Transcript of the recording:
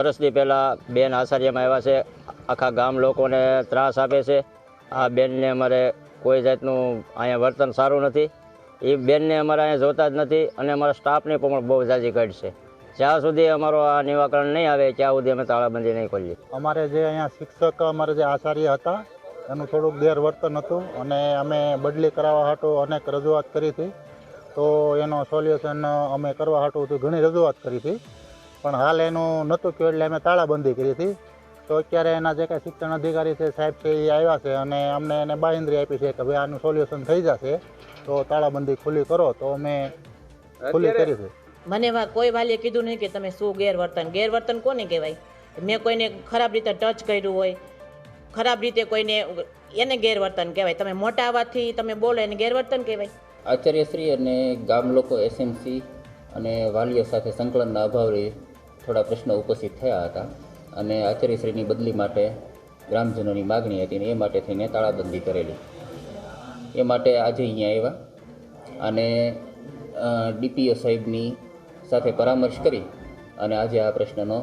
વર્ષથી પહેલાં બેન આચાર્યમાં આવ્યા છે. આખા ગામ લોકોને ત્રાસ આપે છે. આ બેનને અમારે કોઈ જાતનું અહીંયા વર્તન સારું નથી. એ બેનને અમારે અહીંયા જોતા જ નથી અને અમારા સ્ટાફની પણ બહુ જાજી ઘટ છે જ્યાં સુધી અમારો આ નિવાકરણ નહીં આવે, ત્યાં સુધી અમે તાળાબંધી નહીં ખોલીએ અમારે જે અહીંયા શિક્ષક, અમારે જે આચાર્ય હતા, એનું થોડુંક ગેરવર્તન હતું અને અમે બદલી કરાવવા હાટું અનેક રજૂઆત કરી હતી. તો એનો સોલ્યુશન અમે કરવા હાટું ઘણી રજૂઆત કરી હતી. પણ હાલ એનું નહોતું થયું એટલે અમે તાળાબંધી કરી હતી. તો અત્યારે એના જે કાંઈ શિક્ષણ અધિકારી છે સાહેબ છે એ આવ્યા છે અને અમને એને બાંહેધરી આપી છે કે ભાઈ આનું સોલ્યુશન થઈ જશે. તો તાળાબંધી ખુલ્લી કરો તો અમે ખુલ્લી કરી છે. મને વા- કોઈ વાલીએ કીધું નહીં કે તમે શું ગેરવર્તન. ગેરવર્તન કોને કહેવાય? મેં કોઈને ખરાબ રીતે ટચ કર્યું હોય ખરાબ રીતે કોઈને એને ગેરવર્તન કહેવાય. તમે મોટા આવવાથી તમે બોલો એને ગેરવર્તન કહેવાય. આચાર્યશ્રી અને ગામ લોકો એસએમસી અને વાલીઓ સાથે સંકલનના અભાવે થોડા પ્રશ્નો ઉપસ્થિત થયા હતા અને આચાર્યશ્રીની બદલી માટે ગ્રામજનોની માગણી હતી અને એ માટે થઈને તાળાબંધી કરેલી. એ માટે આજે અહીંયા આવ્યા અને ડીપીઓ સાહેબની સાથે પરામર્શ કરી અને આજે આ પ્રશ્નનો